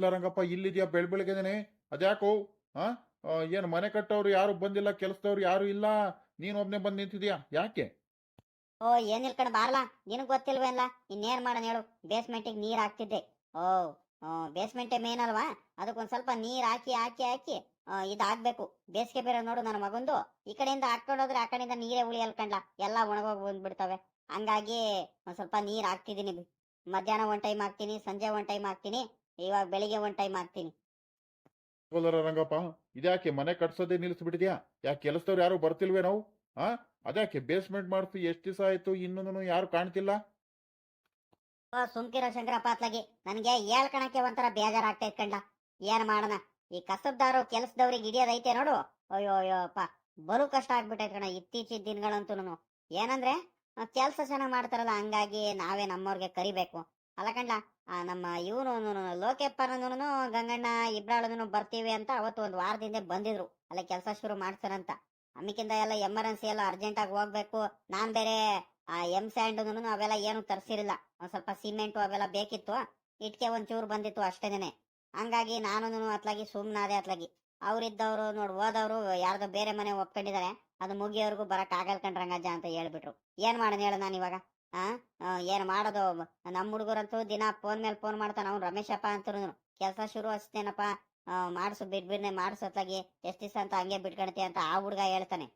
ಕಾಣಿಸ್ತಿಲ್ಲ ರಂಗಪ್ಪ, ಇಲ್ಲಿದ್ಯಾ ಬೆಳ್ ಬೆಳಗ್ಗೆನೆ ಅದ್ಯಾಕೋ? ಆ? ಏನು ಮನೆ ಕಟ್ಟೋರು ಯಾರು ಬಂದಿಲ್ಲ, ಕೆಲಸದವ್ರು ಯಾರು ಇಲ್ಲ? ನೀನ್ ಒಬ್ನೇ ಬಂದ್ ನಿಂತಿದ್ಯಾ? ಯಾಕೆ? ಓ ಏನಿಲ್ ಕಣ ಬಾರ್ಲಾ? ನಿನಗ್ ಗೊತ್ತಿಲ್ವೇನ್ಲ ಇನ್ನೇನ್ ಮಾಡೋಣ ಹೇಳು? ಬೇಸ್ಮೆಂಟ್ ನೀರ್ ಹಾಕ್ತಿದ್ದೆ. ಓ ಬೇಸ್ಮೆಂಟೇ ಮೇನ್ ಅಲ್ವಾ? ಅದಕ್ಕೊಂದ್ ಸ್ವಲ್ಪ ನೀರ್ ಹಾಕಿ ಹಾಕಿ ಹಾಕಿ ಇದಾಗ್ಬೇಕು. ಬೇಸಿಗೆ ಬೇರೆ ನೋಡು ನನ್ನ ಮಗಂದು. ಈ ಕಡೆಯಿಂದ ಹಾಕೊಂಡು ಹೋದ್ರೆ ಆ ಕಡೆಯಿಂದ ನೀರೇ ಉಳಿ ಅಲ್ಕಂಡ್ಲ ಎಲ್ಲ ಒಣಗೋಗಿ ಬಂದ್ಬಿಡ್ತವೆ. ಹಂಗಾಗಿ ಒಂದ್ ಸ್ವಲ್ಪ ನೀರ್ ಹಾಕ್ತಿದೀನಿ. ಮಧ್ಯಾಹ್ನ ಒಂದ್ ಟೈಮ್ ಹಾಕ್ತೀನಿ, ಸಂಜೆ ಒಂದ್ ಟೈಮ್ ಹಾಕ್ತೀನಿ. ಇವಾಗ ಬೆಳಿಗ್ಗೆ ಒಂದ್ ಟೈಮ್ ಹಾಕ್ತೀನಿ. ಹೋದರ ರಂಗಪ್ಪ ಇದ್ಯಾಕೆ ಮನೆ ಕಟ್ಸೋದೇ ನಿಲ್ಲಿಸ್ಬಿಟ್ಟಿದ್ಯಾ? ಯಾಕೆ ಕೆಲಸದವ್ರು ಯಾರು ಬರ್ತಿಲ್ವೇ ನಾವು? ಹಾ ಅದ್ಯಾಕೆ ಬೇಸ್ಮೆಂಟ್ ಮಾಡ್ತು ಎಷ್ಟು ದಿವಸ ಆಯ್ತು ಇನ್ನೊಂದನು ಯಾರು ಕಾಣ್ತಿಲ್ಲ? ಸುಮ್ಕಿರ ಶಂಕರಪ್ಪ ಅತ್ಲಾಗಿ ನನಗೆ ಹೇಳ್ಕಣಕ್ಕೆ ಒಂಥರ ಬೇಜಾರಾಗ್ತಾ ಕಂಡ ಏನ್ ಮಾಡೋಣ? ಈ ಕಸಬ್ದಾರು ಕೆಲಸದವ್ರಿಗೆ ಹಿಡಿಯೋದೈತೆ ನೋಡು. ಅಯ್ಯೋ ಅಯ್ಯೋ ಅಪ್ಪ. ಬಲು ಕಷ್ಟ ಆಗ್ಬಿಟ್ಟೈತೆ ಕಣ ಇತ್ತೀಚಿನ ದಿನಗಳಂತೂ ಏನಂದ್ರೆ ಕೆಲಸ ಚೆನ್ನಾಗಿ ಮಾಡ್ತಾರಲ್ಲ ಹಂಗಾಗಿ ನಾವೇ ನಮ್ಮವ್ರಿಗೆ ಕರಿಬೇಕು. ಅಲ್ಲ ಕಂಡ್ಲ ನಮ್ಮ ಇವನು ಲೋಕೇಪ್ಪನೂ ಗಂಗಣ್ಣ ಇಬ್ರಾಳನು ಬರ್ತೀವಿ ಅಂತ ಅವತ್ತು ಒಂದು ವಾರದಿಂದ ಬಂದಿದ್ರು. ಅಲ್ಲ ಕೆಲಸ ಶುರು ಮಾಡ್ತಾರಂತ ಅಮ್ಮಿಕಿಂದ ಎಲ್ಲ ಎಮರ್ಜೆನ್ಸಿ ಎಲ್ಲ ಅರ್ಜೆಂಟ್ ಆಗಿ ಹೋಗ್ಬೇಕು. ನಾನ್ ಬೇರೆ, ಆ ಎಂ ಸ್ಯಾಂಡ್ ಅವೆಲ್ಲ ಏನು ತರಿಸಿರಲಿಲ್ಲ ಒಂದ್ ಸ್ವಲ್ಪ ಸಿಮೆಂಟ್ ಅವೆಲ್ಲ ಬೇಕಿತ್ತು. ಇಟ್ಕೆ ಚೂರು ಬಂದಿತ್ತು ಅಷ್ಟೇನೆ ಹಂಗಾಗಿ ನಾನು ಅತ್ಲಾಗಿ ಸುಮ್ನಾದೆ ಅತ್ಲಾಗಿ. ಅವ್ರಿದ್ದವ್ರು ನೋಡ್ ಹೋದವ್ರು ಯಾರ್ದೋ ಬೇರೆ ಮನೆ ಒಪ್ಕೊಂಡಿದ್ದಾರೆ ಅದು ಮುಗಿಯೋರ್ಗು ಬರಕ್ ಆಗಲ್ ಕಂಡ್ರಂಗಜ್ಜ ಅಂತ ಹೇಳ್ಬಿಟ್ರು. ಏನ್ ಮಾಡೋಣ ಹೇಳ ನಾನು ಇವಾಗ? ಆ? ಏನ್ ಮಾಡೋದು? ನಮ್ಮ ಹುಡುಗರಂತೂ ದಿನ ಫೋನ್ ಮೇಲೆ ಫೋನ್ ಮಾಡ್ತಾನ. ಅವ್ನು ರಮೇಶಪ್ಪ ಅಂತ ಕೆಲಸ ಶುರು ಹಚ್ತೇನಪ್ಪ ಮಾಡಿಸು, ಬಿಡ್, ಬಿಡ್ನೆ ಅತ್ಲಾಗಿ. ಎಷ್ಟು ದಿವಸ ಅಂತ ಹಂಗೆ ಬಿಟ್ಕೊಳ್ತೀಯ ಅಂತ ಆ ಹುಡುಗ ಹೇಳ್ತಾನೆ.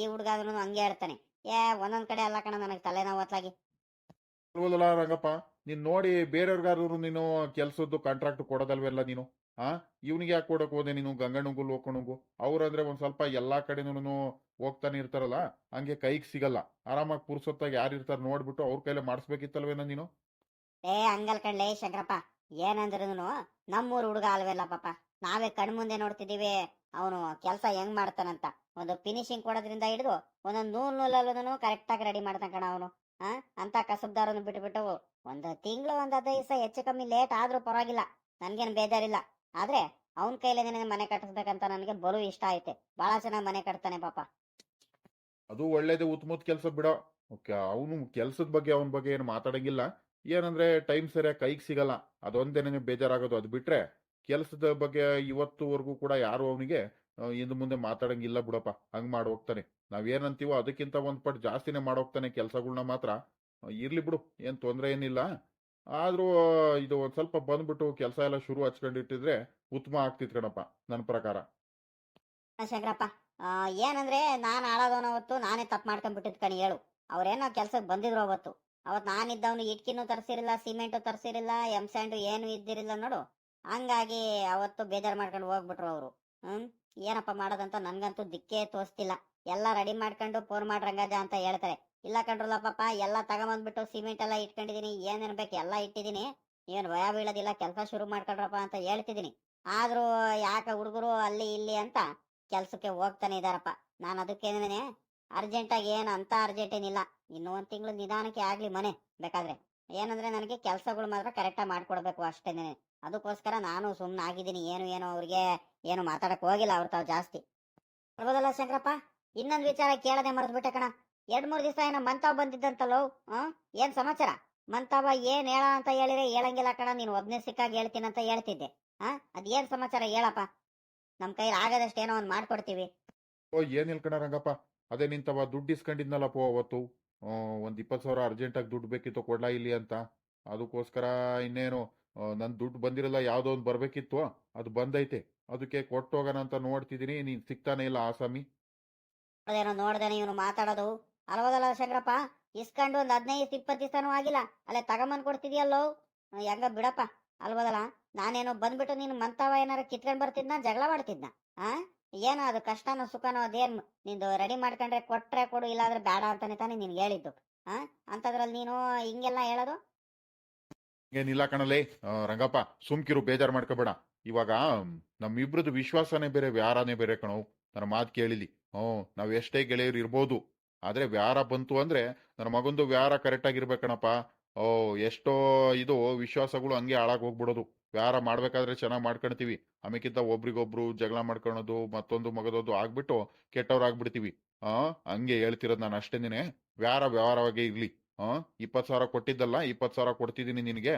ಈ ಹುಡ್ಗ ಹಂಗೆ ಹೇಳ್ತಾನೆ. ಏ, ಒಂದೊಂದ್ ಕಡೆ ಅಲ್ಲ ಕಣ ನನಗೆ ತಲೆನೋವು ಅತ್ಲಾಗಿ. ರಂಗಪ್ಪ, ನೀನ್ ನೋಡಿ ಬೇರೆಯವ್ರಿಗಾದ್ರು ನೀನು ಕೆಲ್ಸದ್ದು ಕಾಂಟ್ರಾಕ್ಟ್ ಕೊಡೋದಲ್ವೆಲ್ಲ ನೀನು? ಆ, ಇವ್ನಿಗೆ ಯಾಕೆ ಕೊಡಕ್ ಹೋದೆ ನೀನು? ಗಂಗಣ್ಣಂಗು ಲೋಕಣಂಗು ಅವ್ರಂದ್ರೆ ಒಂದ್ ಸ್ವಲ್ಪ ಎಲ್ಲಾ ಕಡೆನೂ ಹೋಗ್ತಾನೆ ಇರ್ತಾರಲ್ಲ, ಹಂಗೆ ಕೈಗೆ ಸಿಗಲ್ಲ. ಆರಾಮಾಗಿ ಪುರ್ಸೊತ್ತಾಗಿ ಯಾರು ಇರ್ತಾರ ನೋಡ್ಬಿಟ್ಟು ಅವ್ರ ಕೈಲೇ ಮಾಡಿಸ್ಬೇಕಿತ್ತಲ್ವೇನ ನೀನು? ಏ, ಹಂಗಲ್ ಕಣ್ಲೇ ಶಂಕರಪ್ಪ ಏನಂದ್ರೂ ನಮ್ಮೂರ್ ಹುಡುಗ ಅಲ್ವೇಲ್ಲ ಪಾಪ. ನಾವೇ ಕಣ್ಮುಂದೆ ನೋಡ್ತಿದೀವಿ ಅವನು ಕೆಲಸ ಹೆಂಗ್ ಮಾಡ್ತಾನಂತ. ಒಂದು ಫಿನಿಶಿಂಗ್ ಕೊಡೋದ್ರಿಂದ ಹಿಡಿದು ಒಂದೊಂದು ನೂಲ್ ನೂಲಲ್ಲೂ ಕರೆಕ್ಟ್ ಆಗಿ ರೆಡಿ ಮಾಡ್ತಾನ ಕಣ ಅವನು. ಆ, ಅಂತ ಕಸಬ್ದಾರನ್ನು ಬಿಟ್ಬಿಟ್ಟು ಒಂದು ತಿಂಗಳು ಒಂದ್ ಹದಿನೈದು ದಿವಸ ಹೆಚ್ಚು ಕಮ್ಮಿ ಲೇಟ್ ಆದ್ರೂ ಪರವಾಗಿಲ್ಲ. ನನ್ಗೇನು ಬೇಜಾರಿಲ್ಲ. ಆದ್ರೆ ಅವನ ಕೈಲೇನೆ ಮನೆ ಕಟ್ಟಿಸ್ಬೇಕಂತ ನನಗೆ ಬಲು ಇಷ್ಟ ಐತೆ. ಬಹಳ ಚೆನ್ನಾಗಿ ಮನೆ ಕಟ್ತಾನೆ ಪಾಪ. ಅದು ಒಳ್ಳೇದು ಉತ್ತಮದ ಕೆಲಸ ಬಿಡೋ. ಅವನು ಕೆಲಸದ ಬಗ್ಗೆ, ಅವನ ಬಗ್ಗೆ ಏನು ಮಾತಾಡಂಗಿಲ್ಲ. ಏನಂದ್ರೆ ಟೈಮ್ ಸರಿಯಾಗಿ ಕೈಗೆ ಸಿಗಲ್ಲ. ಅದೊಂದೇನೆ ಬೇಜಾರಾಗೋದು. ಅದು ಬಿಟ್ರೆ ಕೆಲಸದ ಬಗ್ಗೆ ಇವತ್ತುವರೆಗೂ ಕೂಡ ಯಾರು ಅವನಿಗೆ ಇನ್ನು ಮುಂದೆ ಮಾತಾಡಂಗಿಲ್ಲ ಬಿಡಪ್ಪ. ಹಂಗ್ ಮಾಡಿ ಹೋಗ್ತಾನೆ. ನಾವೇನಂತೀವೋ ಅದಕ್ಕಿಂತ ಒಂದ್ ಪಟ್ ಜಾಸ್ತಿನೇ ಮಾಡೋಗ್ತಾನೆ ಕೆಲಸಗಳನ್ನ ಮಾತ್ರ. ಇರ್ಲಿ ಬಿಡು. ಏನ್ ತೊಂದ್ರೆ ಏನಿಲ್ಲ. ಆದ್ರೂ ಇದು ಒಂದು ಸ್ವಲ್ಪ ಬಂದ್ಬಿಟ್ಟು ಕೆಲಸ ಎಲ್ಲ ಶುರು ಹಚ್ಕೊಂಡಿಟ್ಟಿದ್ರೆ ಉತ್ತಮ ಆಗ್ತಿತ್ತು ಕಣಪ್ಪ ನನ್ನ ಪ್ರಕಾರ. ಶಂಕರಪ್ಪ ಏನಂದ್ರೆ ನಾನು ಹಾಳಾಗೋನ ಅವತ್ತು, ನಾನೇ ತಪ್ಪು ಮಾಡ್ಕೊಂಡ್ಬಿಟ್ಟಿದ್ ಕಣಿ ಹೇಳು. ಅವ್ರೇನೋ ಕೆಲ್ಸಕ್ಕೆ ಬಂದಿದ್ರು ಅವತ್ತು. ಅವತ್ತು ನಾನಿದ್ದವನು ಇಟ್ಕಿನೂ ತರಿಸಿರಲಿಲ್ಲ ಸಿಮೆಂಟು ತರಿಸಿರಲಿಲ್ಲ ಎಂ ಸ್ಯಾಂಡು ಏನು ಇದ್ದಿರಲಿಲ್ಲ ನೋಡು. ಹಂಗಾಗಿ ಅವತ್ತು ಬೇಜಾರು ಮಾಡ್ಕೊಂಡು ಹೋಗ್ಬಿಟ್ರು ಅವರು. ಹ್ಮ್? ಏನಪ್ಪ ಮಾಡೋದಂತ ನನ್ಗಂತೂ ದಿಕ್ಕೇ ತೋರಿಸ್ತಿಲ್ಲ ಎಲ್ಲ ರೆಡಿ ಮಾಡ್ಕೊಂಡು ಫೋನ್ ಮಾಡ್ರಂಗಜ ಅಂತ ಹೇಳ್ತಾರೆ. ಇಲ್ಲ ಕಂಡ್ರಲ್ಲ ಪಾಪ, ಎಲ್ಲ ತಗೊಂಬಂದ್ಬಿಟ್ಟು ಸಿಮೆಂಟ್ ಎಲ್ಲ ಇಟ್ಕೊಂಡಿದೀನಿ, ಏನೇನ್ ಬೇಕು ಎಲ್ಲ ಇಟ್ಟಿದ್ದೀನಿ ನೀವೇನು ಭಯ ಬೀಳೋದಿಲ್ಲ, ಕೆಲಸ ಶುರು ಮಾಡ್ಕೊಂಡ್ರಪ್ಪ ಅಂತ ಹೇಳ್ತಿದ್ದೀನಿ ಆದ್ರೂ ಯಾಕ ಹುಡುಗರು ಅಲ್ಲಿ ಇಲ್ಲಿ ಅಂತ ಕೆಲಸಕ್ಕೆ ಹೋಗ್ತಾನೆ ಇದಾರಪ್ಪ. ನಾನು ಅದಕ್ಕೇನೇನೆ ಅರ್ಜೆಂಟ್ ಅರ್ಜೆಂಟಾಗಿ ಏನು ಅಂತ ಅರ್ಜೆಂಟ್ ಏನಿಲ್ಲ. ಇನ್ನೂ ಒಂದು ತಿಂಗಳು ನಿಧಾನಕ್ಕೆ ಆಗ್ಲಿ ಮನೆ ಬೇಕಾದ್ರೆ. ಏನಂದ್ರೆ ನನಗೆ ಕೆಲಸಗಳು ಮಾತ್ರ ಕರೆಕ್ಟಾಗಿ ಮಾಡ್ಕೊಡ್ಬೇಕು ಅಷ್ಟೇನೆ ಅದಕ್ಕೋಸ್ಕರ ನಾನು ಸುಮ್ಮನೆ ಆಗಿದ್ದೀನಿ, ಏನು ಏನು ಅವ್ರಿಗೆ ಏನು ಮಾತಾಡಕ್ ಹೋಗಿಲ್ಲ, ಅವ್ರ ತಾವು ಜಾಸ್ತಿ. ಬರ್ಬೋದಲ್ಲ ಶಂಕರಪ್ಪ? ಇನ್ನೊಂದು ವಿಚಾರ ಕೇಳದೆ ಮರೆದ್ಬಿಟ್ಟೆ ಕಣ. ಎರಡ್ ಮೂರ್ ದಿವಸ ಏನೋ ಮಂತಾವ್ ಬಂದಿದ್ದಂತಲ್ಲೋ ಹ್ಮ್ ಏನ್ ಸಮಾಚಾರ? ಮಂತಾವ ಏನ್ ಹೇಳ ಅಂತ ಹೇಳಿದ್ರೆ ಹೇಳಂಗಿಲ್ಲ ಕಣ ನೀನ್ ಒಬ್ನೇ ಸಿಕ್ಕಾಗಿ ಹೇಳ್ತೀನಿ ಅಂತ ಹೇಳ್ತಿದ್ದೆ. ಹಾ ಏನ್ ಸಮಾಚಾರ ಹೇಳಪ್ಪ? ನಮ್ ಕೈಲಿ ಆಗದಷ್ಟು ಏನೋ ಒಂದ್ ಮಾಡ್ಕೊಡ್ತೀವಿ. ಓ ಏನ್ ಹೇಳ್ಕಣ ರಂಗಪ್ಪ? ಅದೇ ನಿಂತವ ದುಡ್ಡು ಇಸ್ಕೊಂಡಿದ್ನಲ್ಲಪ್ಪ ಅವತ್ತು. ಆ, ಒಂದ್ ಇಪ್ಪತ್ ಸಾವಿರ ಅರ್ಜೆಂಟಾಗಿ ದುಡ್ಡು ಬೇಕಿತ್ತು ಕೊಡ್ಲಾ ಇಲ್ಲಿ ಅಂತ. ಅದಕ್ಕೋಸ್ಕರ ಇನ್ನೇನು ಆ, ನನ್ ದುಡ್ಡು ಬಂದಿರಲ್ಲ ಯಾವ್ದೋ ಒಂದ್ ಬರ್ಬೇಕಿತ್ತು ಅದು ಬಂದೈತೆ. ಅದಕ್ಕೆ ಕೊಟ್ಟು ಹೋಗೋಣ ಅಂತ ನೋಡ್ತಿದೀನಿ ನೀನ್ ಸಿಗ್ತಾನೆ ಇಲ್ಲ ಆಸಾಮಿ. ಅದೇನೋ ನೋಡ್ದೇನೆ ಇವನು ಮಾತಾಡೋದು. ಅಲ್ವದಲ್ಲ ಶಂಕರಪ್ಪ? ಇಸ್ಕೊಂಡು ಒಂದು ಹದಿನೈದು ಇಪ್ಪತ್ತು ದಿವಸನೂ ಆಗಿಲ್ಲ. ಅಲ್ಲೇ ತಗೊಂಬಂದು ಕೊಡ್ತಿದ್ಯಲ್ಲೋ? ಹೆಂಗ ಬಿಡಪ್ಪ? ಅಲ್ವದಲ್ಲ? ನಾನೇನೋ ಬಂದ್ಬಿಟ್ಟು ನೀನು ಮಂತಾವ ಏನಾರ ಕಿತ್ಕೊಂಡ್ ಬರ್ತಿದ್ನ, ಜಗಳ ಮಾಡ್ತಿದ್ನ? ಆ? ಏನೋ ಅದು ಕಷ್ಟನೋ ಸುಖನೋ ಅದೇನ್ ನಿಂದು ರೆಡಿ ಮಾಡ್ಕೊಂಡ್ರೆ ಕೊಟ್ರೆ ಕೊಡು, ಇಲ್ಲಾಂದ್ರೆ ಬೇಡ ಅಂತಾನೆ ತಾನೇ ನಿನ್ಗೆ ಹೇಳಿದ್ದು. ಆ? ಅಂತದ್ರಲ್ಲಿ ನೀನು ಹಿಂಗೆಲ್ಲ ಹೇಳೋದು? ಏನಿಲ್ಲ ಕಣಲೇ. ರಂಗಪ್ಪ, ಸುಮ್ಕಿರು, ಬೇಜಾರ್ ಮಾಡ್ಕೋಬೇಡ. ಇವಾಗ, ನಮ್ಮಿಬ್ರದ್ದು ವಿಶ್ವಾಸನೇ ಬೇರೆ, ವ್ಯಾರಾನೇ ಬೇರೆ ಕಣೋ. ನನ್ನ ಮಾತು ಕೇಳಿಲಿ. ಹ್ಞೂ ನಾವು ಎಷ್ಟೇ ಗೆಳೆಯರು ಇರ್ಬೋದು. ಆದ್ರೆ ವ್ಯಾರ ಬಂತು ಅಂದ್ರೆ ನನ್ನ ಮಗಂದು ವ್ಯಾರ ಕರೆಕ್ಟ್ ಆಗಿರ್ಬೇಕಣಪ್ಪ ಓ, ಎಷ್ಟೋ ಇದು ವಿಶ್ವಾಸಗಳು ಹಂಗೆ ಹಾಳಾಗ್ ಹೋಗ್ಬಿಡೋದು. ವ್ಯಾರ ಮಾಡ್ಬೇಕಾದ್ರೆ ಚೆನ್ನಾಗಿ ಮಾಡ್ಕೊಳ್ತೀವಿ. ಆಮೇಕಿಂತ ಒಬ್ರಿಗೊಬ್ರು ಜಗಳ ಮಾಡ್ಕೊಳೋದು, ಮತ್ತೊಂದು ಮಗದೊಂದು ಆಗ್ಬಿಟ್ಟು ಕೆಟ್ಟವ್ರು ಆಗ್ಬಿಡ್ತೀವಿ ಆ, ಹಂಗೆ ಹೇಳ್ತಿರೋದು ನಾನು ಅಷ್ಟೇನೆ ವ್ಯಾರ ವ್ಯವಹಾರವಾಗಿ ಇರ್ಲಿ. ಆ, ಇಪ್ಪತ್ತು ಸಾವಿರ ಕೊಟ್ಟಿದ್ದಲ್ಲ, ಇಪ್ಪತ್ತು ಸಾವಿರ ಕೊಡ್ತಿದ್ದೀನಿ ನಿನಗೆ.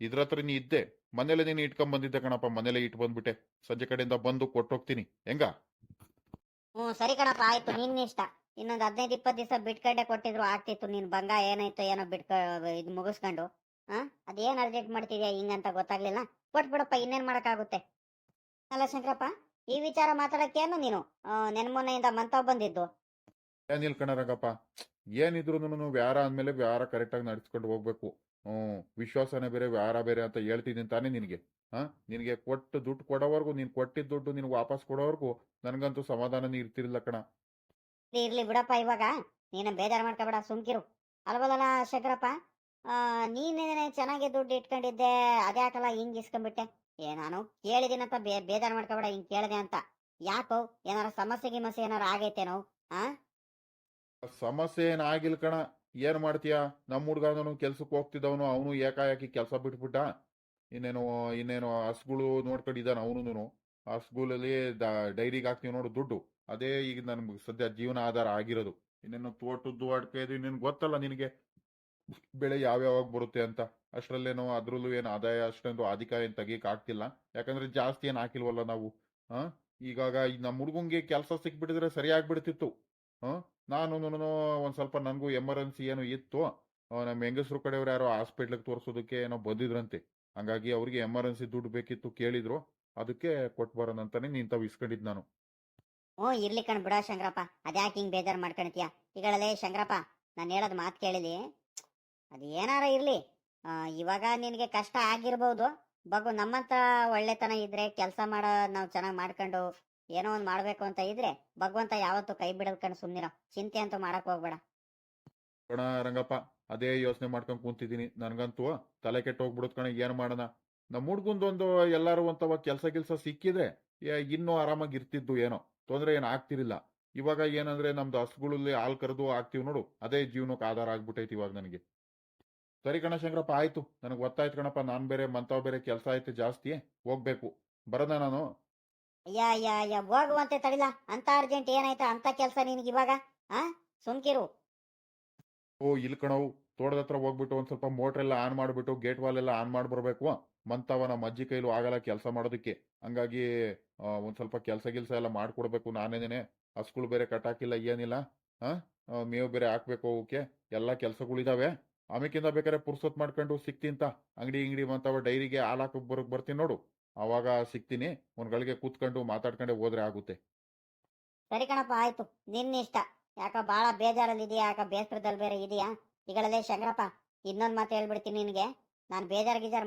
ಇದ್ರ ಹತ್ರ ನೀ ಇದ್ದೆ. ಮನೇಲೆ ನೀನು ಇಟ್ಕೊಂಡ್ ಬಂದಿದ್ದೆ ಕಣಪ್ಪ ಮನೇಲೆ ಇಟ್ಟು ಬಂದ್ಬಿಟ್ಟೆ ಸಂಜೆ ಕಡೆಯಿಂದ ಬಂದು ಕೊಟ್ಟೋಗ್ತೀನಿ. ಹೆಂಗ? ಹ್ಞೂ, ಸರಿ ಕಣಪ್ಪ, ಆಯ್ತು, ನಿನ್ನ ಇಷ್ಟ. ಇನ್ನೊಂದು ಹದಿನೈದು ಇಪ್ಪತ್ತು ದಿವಸ ಬಿಟ್ಕಡೆ ಕೊಟ್ಟಿದ್ರು, ಆಗ್ತಿತ್ತು, ನಿನ್ ಬಂಗ ಏನಾಯ್ತು ಏನೋ ಬಿಟ್ಕ, ಇದು ಮುಗಿಸ್ಕೊಂಡು. ಹ, ಅದೇನ್ ಅರ್ಜೆಂಟ್ ಮಾಡ್ತಿದ್ಯಾ ಹಿಂಗಂತ ಗೊತ್ತಾಗ್ಲಿಲ್ಲ. ಕೊಟ್ಬಿಡಪ್ಪ ಇನ್ನೇನ್ ಮಾಡಕ್ಕಾಗುತ್ತೆ? ಅಲ್ಲ ಶಂಕರಪ್ಪ ಈ ವಿಚಾರ ಮಾತಾಡಕ್ಕೇನು ನೀನು? ನೆನ್ಮೊನ್ನೆಯಿಂದ ಮಂತ ಬಂದಿದ್ದು. ಏನಿಲ್ಲ ಕಣರಂಗಪ್ಪ ಏನಿದ್ರು ವ್ಯಾರ ಅಂದ್ಮೇಲೆ ವ್ಯಾರ ಕರೆಕ್ಟಾಗಿ ನಡೆಸ್ಕೊಂಡು ಹೋಗ್ಬೇಕು. ಹ್ಮ್ ವಿಶ್ವಾಸನೇ ಬೇರೆ, ವ್ಯಾರ ಬೇರೆ ಅಂತ ಹೇಳ್ತಿದ್ದೀನಿ ತಾನೇ ನಿನಗೆ. ಹಾ ನಿನಗೆ ಕೊಟ್ಟು ದುಡ್ಡು ಕೊಡೋವರೆಗೂ ನೀನು ಕೊಟ್ಟಿದ್ದ ದುಡ್ಡು ನಿನಗೆ ವಾಪಸ್ ಕೊಡೋವರೆಗೂ ನನಗಂತೂ ಸಮಾಧಾನನೇ ಇರ್ತಿರ್ಲಿಲ್ಲ ಕಣ. ಇರ್ಲಿ, ಇರ್ಲಿ ಬಿಡಪ್ಪ ಇವಾಗ. ನೀನು ಬೇಜಾರು ಮಾಡ್ಕೋಬೇಡ ಸುಮ್ಕಿರು. ಅಲ್ವಲ್ಲ ಶಂಕರಪ್ಪ ಆ, ನೀನೇನೆ ಚೆನ್ನಾಗಿ ದುಡ್ಡು ಇಟ್ಕೊಂಡಿದ್ದೆ ಅದ್ಯಾಕಲ್ಲ ಹಿಂಗ್ ಇಸ್ಕೊಂಡ್ಬಿಟ್ಟೆ. ಏ ನಾನು ಕೇಳಿದಿನಂತ ಬೇ ಬೇಜಾರು ಮಾಡ್ಕೋಬೇಡ ಹಿಂಗ್ ಕೇಳಿದೆ ಅಂತ. ಯಾಕೋ ಏನಾರ ಸಮಸ್ಯೆ ಗಿಮಸ್ಯೆ ಏನಾರ ಆಗೈತೇನೋ ಆ? ಸಮಸ್ಯೆ ಏನಾಗಿಲ್ಲ ಕಣ. ಏನ್ ಮಾಡ್ತೀಯ? ನಮ್ಮ ಹುಡುಗನೂ ಕೆಲ್ಸಕ್ಕೆ ಹೋಗ್ತಿದ್ದವನು ಅವನು ಏಕಾಏಕಿ ಕೆಲಸ ಬಿಟ್ಬಿಟ್ಟ. ಇನ್ನೇನು, ಇನ್ನೇನೋ ಹಸ್ಗಳು ನೋಡ್ಕೊಂಡಿದ್ದಾನ ಅವನು ಹಸುಗಳಲ್ಲಿ ಡೈರಿಗೆ ಹಾಕ್ತೀವಿ ನೋಡು ದುಡ್ಡು. ಅದೇ ಈಗ ನನ್ಗೆ ಸದ್ಯ ಜೀವನ ಆಧಾರ ಆಗಿರೋದು. ಇನ್ನೇನು ತೋಟದ್ದು ಅಡ್ಕೆ ಇದು ಇನ್ನೇನು ಗೊತ್ತಲ್ಲ ನಿನಗೆ. ಬೆಳೆ ಯಾವ್ಯಾವಾಗ ಬರುತ್ತೆ ಅಂತ. ಅಷ್ಟರಲ್ಲೇನೋ ಅದ್ರಲ್ಲೂ ಏನು ಆದಾಯ ಅಷ್ಟೊಂದು ಅಧಿಕ ಏನು ತೆಗಿಯಕ್ ಆಗ್ತಿಲ್ಲ. ಯಾಕಂದ್ರೆ ಜಾಸ್ತಿ ಏನು ಹಾಕಿಲ್ವಲ್ಲ ನಾವು. ಹಾ? ಈಗಾಗ ನಮ್ಮ ಹುಡುಗಂಗೆ ಕೆಲಸ ಸಿಕ್ಬಿಟ್ಟಿದ್ರೆ ಸರಿಯಾಗ್ಬಿಡ್ತಿತ್ತು. ಹಾ? ನಾನು ಒಂದ್ ಸ್ವಲ್ಪ ನನಗೂ ಎಮರ್ಜೆನ್ಸಿ ಏನೋ ಇತ್ತು. ನಮ್ಮ ಹೆಂಗಸರು ಕಡೆಯವ್ರು ಯಾರೋ ಹಾಸ್ಪಿಟ್ಲಿಗೆ ತೋರಿಸೋದಕ್ಕೆ ಏನೋ ಬಂದಿದ್ರಂತೆ. ಹಂಗಾಗಿ ಅವ್ರಿಗೆ ಎಮರ್ಜೆನ್ಸಿ ದುಡ್ಡು ಬೇಕಿತ್ತು ಕೇಳಿದ್ರು ಅದಕ್ಕೆ ಕೊಟ್ಟು ಬರೋಣ ಅಂತಾನೆ ನಿಂತಾವ್ ಇಸ್ಕೊಂಡಿದ್ ನಾನು. ಓ ಇರ್ಲಿ ಕಣ್ ಬಿಡ ಶಂಕರಪ್ಪ. ಅದ್ಯಾಕೆ ಹಿಂಗ್ ಬೇಜಾರ್ ಮಾಡ್ಕೊಳ್ತೀಯ ಈಗಳೇ ಶಂಕರಪ್ಪ ನಾನು ಹೇಳೋದು ಮಾತು ಕೇಳಿಲಿ. ಅದು ಏನಾರ ಇರ್ಲಿ. ಆ, ಇವಾಗ ನಿನಗೆ ಕಷ್ಟ ಆಗಿರ್ಬೋದು. ಬಗು ನಮ್ಮಂತ ಒಳ್ಳೆತನ ಇದ್ರೆ ಕೆಲಸ ಮಾಡೋ ನಾವು ಚೆನ್ನಾಗಿ ಮಾಡ್ಕೊಂಡು ಏನೋ ಒಂದು ಮಾಡ್ಬೇಕು ಅಂತ ಇದ್ರೆ ಭಗವಂತ ಯಾವತ್ತೂ ಕೈ ಬಿಡಲ್ ಕಣ್ ಸುಮ್ನಿರೋ. ಚಿಂತೆ ಅಂತೂ ಮಾಡಕ್ ಹೋಗ್ಬೇಡ. ಕಣ ರಂಗಪ್ಪ ಅದೇ ಯೋಚನೆ ಮಾಡ್ಕೊಂಡ್ ಕುಂತಿದ್ದೀನಿ. ನನ್ಗಂತೂ ತಲೆ ಕೆಟ್ಟ ಹೋಗ್ಬಿಡುತ್ತೆ ಕಣ ಏನ್ ಮಾಡೋಣ? ನಮ್ಮ ಹುಡ್ಗುಂದೊಂದು ಎಲ್ಲಾರು ಅಂತವ ಕೆಲಸ ಗಿಲ್ಸ ಸಿಕ್ಕಿದ್ರೆ ಏ, ಇನ್ನೂ ಆರಾಮಾಗಿ ಇರ್ತಿದ್ದು ಏನೋ ತೊಂದ್ರೆ ಏನ್ ಆಗ್ತಿರ್ಲಿಲ್ಲ. ಇವಾಗ ಏನಂದ್ರೆ ನಮ್ದು ಹಸುಗಳಲ್ಲಿ ಹಾಲ್ ಕರೆದು ಆಗ್ತಿವ್ ನೋಡು ಅದೇ ಜೀವನಕ್ಕೆ ಆಧಾರ ಆಗ್ಬಿಟ್ಟೈತಿ ಇವಾಗ ನನಗೆ. ಸರಿ ಕಣ ಶಂಕರಪ್ಪ ಆಯ್ತು. ನನಗೆ ಗೊತ್ತಾಯ್ತು ಕಣಪ್ಪ ನಾನ್ ಬೇರೆ ಮಂತಾವ್ ಬೇರೆ ಕೆಲಸ ಆಯ್ತು ಜಾಸ್ತಿ ಹೋಗ್ಬೇಕು. ಬರದ ನಾನು. ಯಾ ಹೋಗುವಂತೆ ತಡಿಲ ಅಂತ ಅರ್ಜೆಂಟ್ ಏನಾಯ್ತಾ ಅಂತ ಕೆಲಸ ನಿನಗೆ ಇವಾಗ ಆ? ಸುಮ್ಕಿರು. ಓ ಇಲ್ಲಿ ಕಣವು ತೋಟದ ಹತ್ರ ಹೋಗ್ಬಿಟ್ಟು ಒಂದ್ ಸ್ವಲ್ಪ ಮೋಟರ್ ಎಲ್ಲ ಆನ್ ಮಾಡ್ಬಿಟ್ಟು ಗೇಟ್ ವಾಲ್ ಎಲ್ಲ ಆನ್ ಮಾಡ್ಬರ್ಬೇಕು. ಮಂತವ ನಮ್ಮ ಅಜ್ಜಿ ಕೈಲೂ ಆಗಲ್ಲ ಕೆಲಸ ಮಾಡೋದಕ್ಕೆ. ಹಂಗಾಗಿ ಒಂದ್ ಸ್ವಲ್ಪ ಕೆಲಸ ಗಿಲ್ಸ ಎಲ್ಲ ಮಾಡ್ಕೊಡ್ಬೇಕು ನಾನೇನೇನೆ ಹಸ್ಗಳು ಬೇರೆ ಕಟ್ಟಾಕಿಲ್ಲ ಏನಿಲ್ಲ. ಆ, ಮೇವು ಬೇರೆ ಹಾಕ್ಬೇಕು ಅವಕ್ಕೆ ಎಲ್ಲ ಕೆಲ್ಸಗಳಿದಾವೆ ಆಮೇಕಿಂದ ಬೇಕಾದ್ರೆ ಪುರ್ಸೊತ್ ಮಾಡ್ಕೊಂಡು ಸಿಕ್ತಿಂತ ಅಂಗಡಿ ಇಂಗಡಿ ಮಂತವ ಡೈರಿಗೆ ಹಾಲ್ ಹಾಕಕ್ ಬರಕ್ ಬರ್ತೀನಿ ನೋಡು. ಅವಾಗ ಸಿಗ್ತೀನಿ. ಒಂದ್ ಗಳಿಗೆ ಕೂತ್ಕೊಂಡು ಮಾತಾಡ್ಕೊಂಡೆ ಹೋದ್ರೆ ಆಗುತ್ತೆ. ಸರಿ ಕಣಪ್ಪ ಆಯ್ತು. ನಿನ್ನ ಇಷ್ಟ. ಯಾಕ ಬಾಳ ಬೇಜಾರಲ್ಲಿ ಇದೆಯಾ, ಯಾಕ ಬೇಸರದಲ್ಲಿ ಬೇರೆ ಇದೆಯಾ? ಈಗಳಲ್ಲೇ ಶಂಕರಪ್ಪ, ಇನ್ನೊಂದು ಮಾತು ಹೇಳ್ಬಿಡ್ತೀನಿ ನಿನಗೆ. ನಾನು ಬೇಜಾರ್ ಗೀಜಾರ್